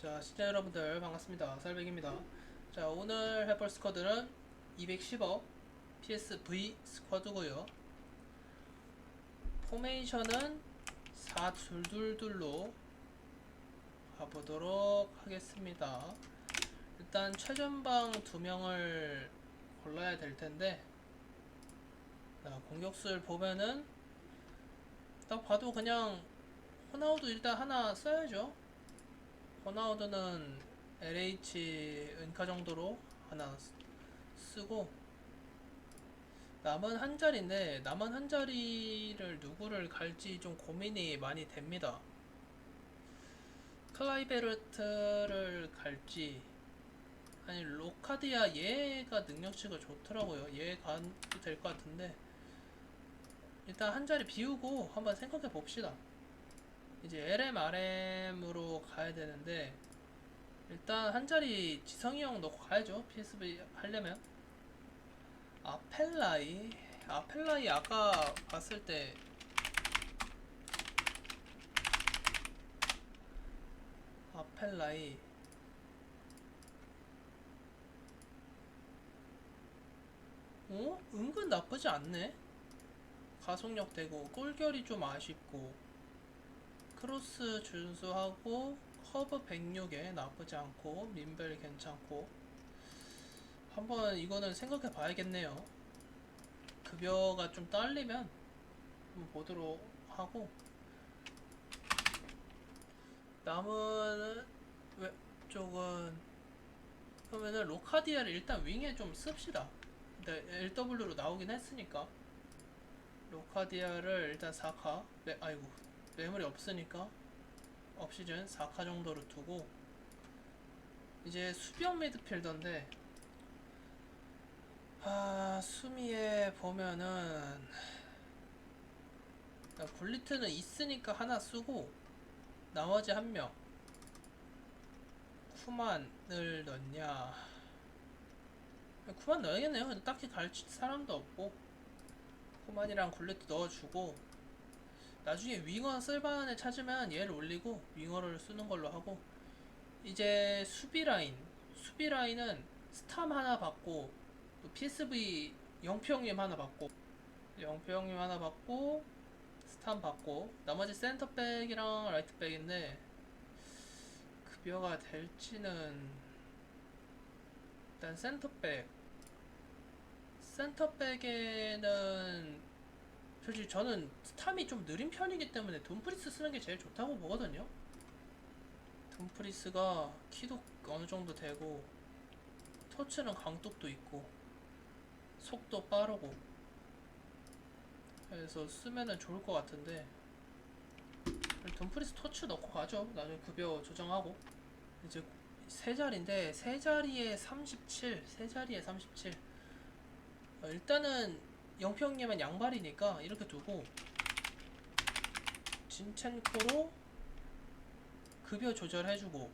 자, 시청자 여러분들 반갑습니다. 살백입니다. 자, 오늘 해볼 스쿼드는 210억 PSV 스쿼드고요. 포메이션은 4둘둘둘로 가보도록 하겠습니다. 일단 최전방 두 명을 골라야 될 텐데 자, 공격수를 보면은 딱 봐도 그냥 호나우드 일단 하나 써야죠. 호나우드는 LH 은카 정도로 하나 쓰- 쓰고 남은 한 자리인데 남은 한 자리를 누구를 갈지 좀 고민이 많이 됩니다. 클라이베르트를 갈지 아니 로카디아 얘가 능력치가 좋더라고요. 얘 가도 될 것 같은데 일단 한 자리 비우고 한번 생각해 봅시다. 이제 LMRM으로 가야 되는데 일단 한 자리 지성이 형 넣고 가야죠. PSV 하려면 아펠라이 아펠라이 아까 봤을 때 아펠라이 어? 은근 나쁘지 않네 가속력 되고 꿀결이 좀 아쉽고 크로스 준수하고 커브 106에 나쁘지 않고 민벨 괜찮고 한번 이거는 생각해 봐야겠네요. 급여가 좀 딸리면 한번 보도록 하고. 남은 왜 쪽은 그러면은 로카디아를 일단 윙에 좀 씁시다. 근데 LW로 나오긴 했으니까. 로카디아를 일단 4카 매, 아이고 매물이 없으니까 업시즌 4카 정도로 두고 이제 수비형 미드필더인데 아 수미에 보면은 야, 굴리트는 있으니까 하나 쓰고 나머지 한 명 쿠만을 넣냐. 쿠만 넣어야겠네요. 딱히 가르칠 사람도 없고 쿠만이랑 굴리트 넣어주고 나중에 윙어 쓸만을 찾으면 얘를 올리고 윙어를 쓰는 걸로 하고 이제 수비 라인 수비 라인은 스탐 하나 받고 또 PSV 영표형님 하나 받고 영표형님 하나 받고 스탐 받고 나머지 센터백이랑 라이트백인데 급여가 될지는 일단 센터백. 센터백에는 솔직히 저는 스탐이 좀 느린 편이기 때문에 돈프리스 쓰는 게 제일 좋다고 보거든요. 돈프리스가 키도 어느 정도 되고 터치는 강도도 있고 속도 빠르고 그래서 쓰면은 좋을 것 같은데 돈프리스 터치 넣고 가죠. 나중에 급여 조정하고 이제 세 자리인데 세 자리에 37, 세 자리에 37. 어, 일단은 영평님은 양발이니까 이렇게 두고 진첸코로 급여 조절해주고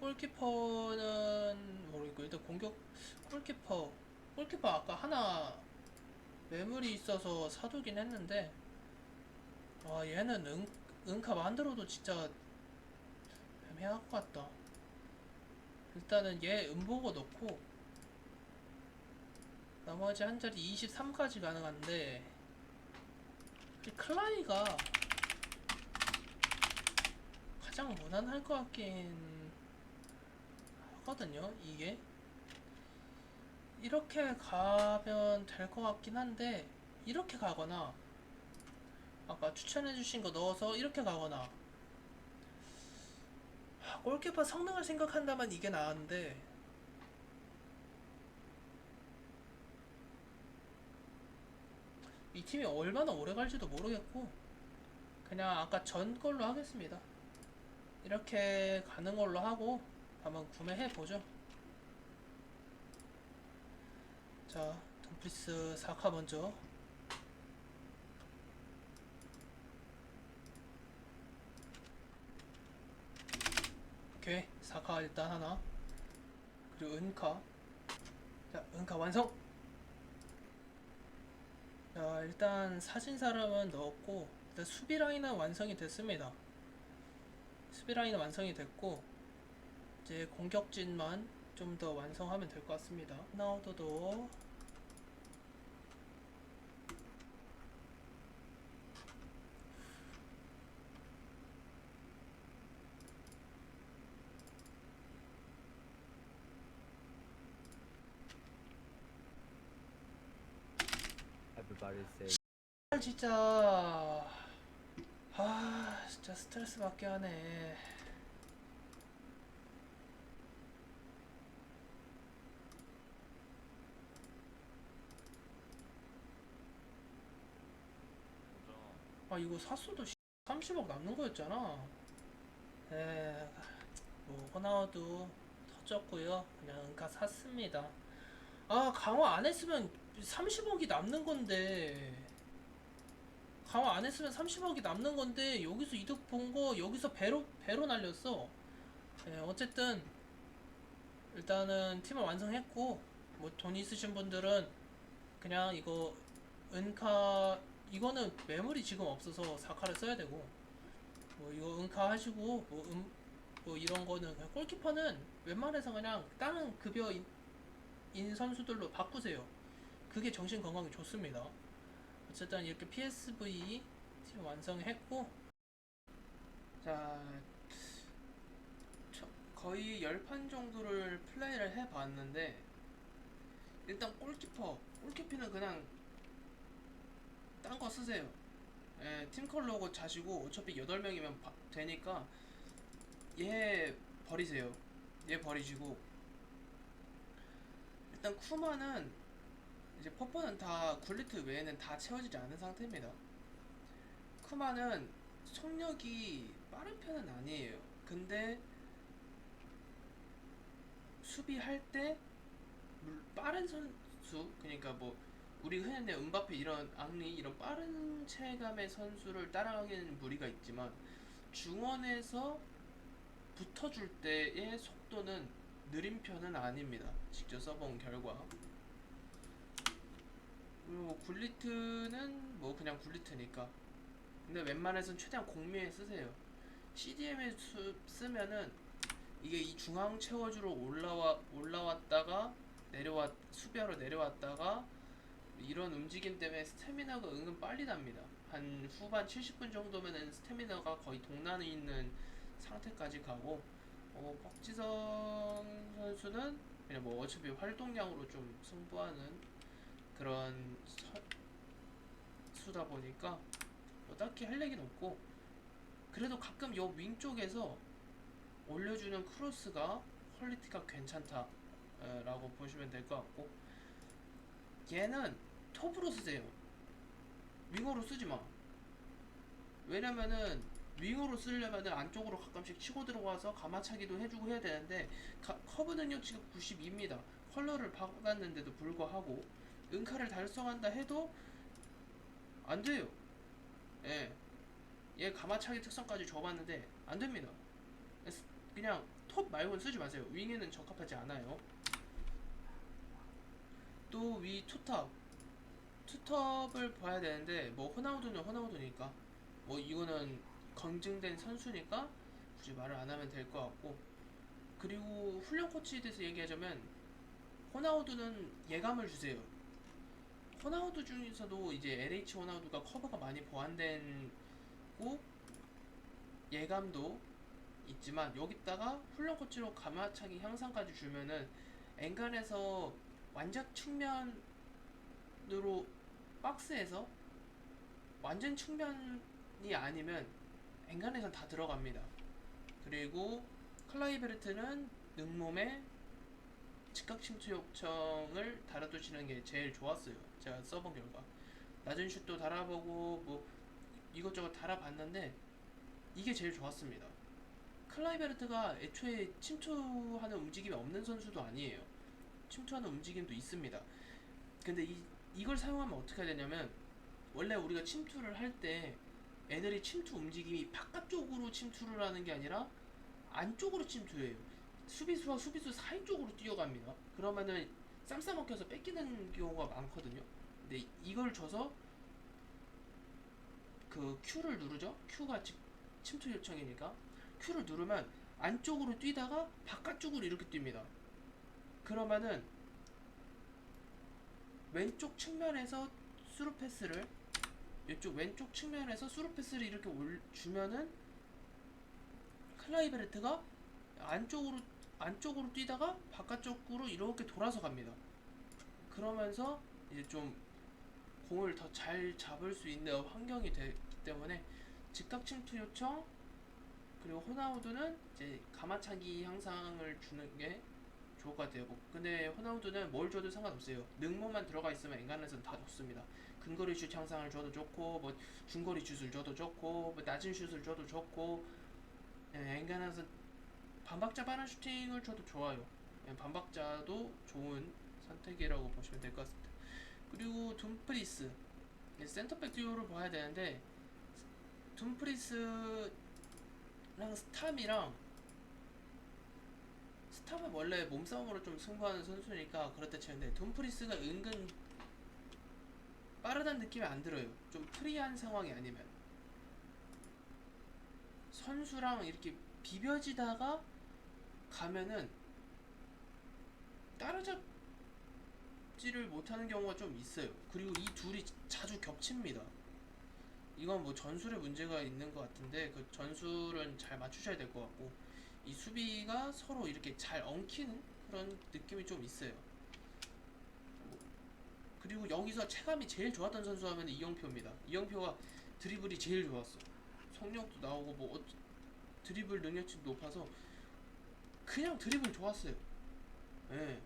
골키퍼는 모르겠고 일단 공격 골키퍼 골키퍼 아까 하나 매물이 있어서 사두긴 했는데 와 얘는 은, 은카 만들어도 진짜 애매할 것 같다. 일단은 얘 음보고 넣고 나머지 한 자리 23까지 가능한데 이 클라이가 가장 무난할 것 같긴 하거든요 이게. 이렇게 가면 될 것 같긴 한데 이렇게 가거나 아까 추천해주신 거 넣어서 이렇게 가거나 하, 골키퍼 성능을 생각한다면 이게 나은데 이 팀이 얼마나 오래 갈지도 모르겠고 그냥 아까 전 걸로 하겠습니다. 이렇게 가는 걸로 하고 한번 구매해 보죠. 자 돈프리스 4카 먼저. 오케이 4카 일단 하나. 그리고 은카. 자 은카 완성 자 일단 사진 사람은 넣었고 일단 수비 라인은 완성이 됐습니다 수비 라인은 완성이 됐고 이제 공격진만 좀 더 완성하면 될 것 같습니다. 호나우도도 진짜 아 진짜 스트레스 받게 하네. 아 이거 샀어도 30억 남는 거였잖아. 에, 뭐 호나우도 터졌고요. 그냥 은카 샀습니다. 아 강화 안 했으면 30억이 남는 건데 강화 안 했으면 30억이 남는 건데 여기서 이득 본 거 여기서 배로 배로 날렸어. 예, 어쨌든 일단은 팀을 완성했고 뭐 돈 있으신 분들은 그냥 이거 은카 이거는 매물이 지금 없어서 4카를 써야 되고 뭐 이거 은카 하시고 뭐, 음, 뭐 이런 거는 그냥 골키퍼는 웬만해서 그냥 다른 급여 인 인 선수들로 바꾸세요. 그게 정신 건강에 좋습니다. 어쨌든 이렇게 PSV 팀 완성했고 자 저- 거의 10판 정도를 플레이를 해봤는데 일단 골키퍼 골키피는 그냥 딴 거 쓰세요. 예, 팀컬 로고 자시고 어차피 8명이면 되니까 얘 버리세요. 얘 버리시고. 일단 쿠마는 이제 퍼퍼는 다 굴리트 외에는 다 채워지지 않은 상태입니다. 쿠마는 속력이 빠른 편은 아니에요. 근데 수비할 때 물- 빠른 선수 그러니까 뭐 우리 흔히 내 은바페 이런 앙리 이런 빠른 체감의 선수를 따라가기는 무리가 있지만 중원에서 붙어줄 때의 속도는 느린 편은 아닙니다. 직접 써본 결과. 그리고 굴리트는 뭐 그냥 굴리트니까. 근데 웬만해서는 최대한 공미에 쓰세요. CDM에 수, 쓰면은 이게 이 중앙 채워주로 올라와 올라왔다가 내려왔 수비하러 내려왔다가 이런 움직임 때문에 스태미나가 은근 빨리 납니다. 한 후반 70분 정도면은 스태미나가 거의 동난에 있는 상태까지 가고 어, 박지성 선수는 그냥 뭐 어차피 활동량으로 좀 승부하는 그런 서- 수다 보니까 뭐 딱히 할 얘기는 없고 그래도 가끔 요 윙 쪽에서 올려주는 크로스가 퀄리티가 괜찮다 에, 라고 보시면 될 것 같고 얘는 톱으로 쓰세요 윙어로 쓰지 마 왜냐면은 윙으로 쓰려면은 안쪽으로 가끔씩 치고 들어가서 가마차기도 해주고 해야 되는데 가- 커브 능력치가 92입니다. 컬러를 바꿨는데도 불구하고 은카를 달성한다 해도 안 돼요. 예. 얘 가마차기 특성까지 줘봤는데 안 됩니다. 그냥 톱 말고는 쓰지 마세요. 윙에는 적합하지 않아요. 또 위 투탑. 투탑을 봐야 되는데 뭐 호나우두는 호나우두니까 뭐 이거는 검증된 선수니까 굳이 말을 안 하면 될 것 같고 그리고 훈련 코치에 대해서 얘기하자면 호나우두는 예감을 주세요. 호나우두 중에서도 이제 LH 호나우두가 커버가 많이 보완된고 예감도 있지만 여기다가 훈련 코치로 가마차기 향상까지 주면은 엔간에서 완전 측면으로 박스에서 완전 측면이 아니면 엔간에선 다 들어갑니다. 그리고 클라이베르트는 능몸에 즉각 침투 요청을 달아두시는 게 제일 좋았어요. 제가 써본 결과 낮은 슛도 달아보고 뭐 이것저것 달아봤는데 이게 제일 좋았습니다. 클라이베르트가 애초에 침투하는 움직임이 없는 선수도 아니에요. 침투하는 움직임도 있습니다. 근데 이, 이걸 사용하면 어떻게 되냐면 원래 우리가 침투를 할 때 애들이 침투 움직임이 바깥쪽으로 침투를 하는 게 아니라 안쪽으로 침투해요. 수비수와 수비수 사이 쪽으로 뛰어갑니다. 그러면은 쌈싸 먹혀서 뺏기는 경우가 많거든요. 근데 이걸 줘서 그 Q를 누르죠. Q가 직- 침투 요청이니까 Q를 누르면 안쪽으로 뛰다가 바깥쪽으로 이렇게 뜁니다. 그러면은 왼쪽 측면에서 스루 패스를 이쪽 왼쪽 측면에서 스루 패스를 이렇게 올 주면은 클라이베르트가 안쪽으로 안쪽으로 뛰다가 바깥쪽으로 이렇게 돌아서 갑니다. 그러면서 이제 좀 공을 더 잘 잡을 수 있는 환경이 되기 때문에 즉각 침투 요청 그리고 호나우두는 이제 가마차기 향상을 주는 게 좋을 것 같아요. 뭐, 근데 호나우두는 뭘 줘도 상관없어요. 능모만 들어가 있으면 엔간에서는 다 좋습니다. 근거리 슛 향상을 줘도 좋고 뭐 중거리 슛을 줘도 좋고 뭐 낮은 슛을 줘도 좋고 예, 엔간에서 반박자 반환 슈팅을 줘도 좋아요. 예, 반박자도 좋은 선택이라고 보시면 될 것 같습니다. 그리고 둠프리스 예, 센터백 듀오를 봐야 되는데 둠프리스랑 스탐이랑 스탐은 원래 몸싸움으로 좀 승부하는 선수니까 그렇다 치는데 둠프리스가 은근 빠르다는 느낌이 안 들어요. 좀 프리한 상황이 아니면 선수랑 이렇게 비벼지다가 가면은 따라잡지를 못하는 경우가 좀 있어요. 그리고 이 둘이 자주 겹칩니다. 이건 뭐 전술의 문제가 있는 것 같은데 그 전술은 잘 맞추셔야 될 것 같고 이 수비가 서로 이렇게 잘 엉키는 그런 느낌이 좀 있어요. 뭐, 그리고 여기서 체감이 제일 좋았던 선수 하면 이영표입니다. 이영표가 드리블이 제일 좋았어. 속력도 나오고 뭐 어- 드리블 능력치도 높아서 그냥 드리블 좋았어요. 예.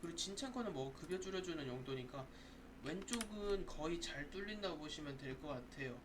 그리고 진첸코는 뭐 급여 줄여주는 용도니까 왼쪽은 거의 잘 뚫린다고 보시면 될 것 같아요.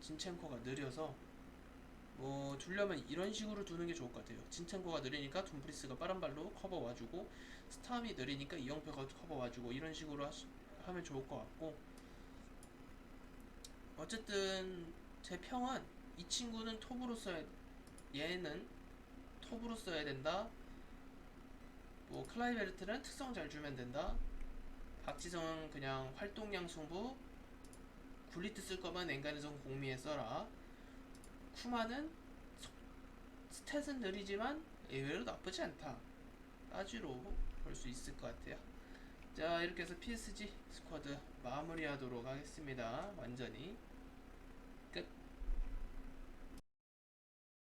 진첸코가 느려서 뭐 두려면 이런 식으로 두는 게 좋을 것 같아요. 진첸코가 느리니까 둠프리스가 빠른 발로 커버 와주고 스탐이 느리니까 이영표가 커버 와주고 이런 식으로 하시, 하면 좋을 것 같고 어쨌든 제 평은 이 친구는 톱으로 써야 얘는 톱으로 써야 된다. 뭐 클라이베르트는 특성 잘 주면 된다. 박지성은 그냥 활동량 승부. 굴리트 쓸 거면 엔간에선 공미에 써라. 쿠마는 속- 스탯은 느리지만 의외로 나쁘지 않다. 따지로 볼 수 있을 것 같아요. 자 이렇게 해서 PSG 스쿼드 마무리하도록 하겠습니다. 완전히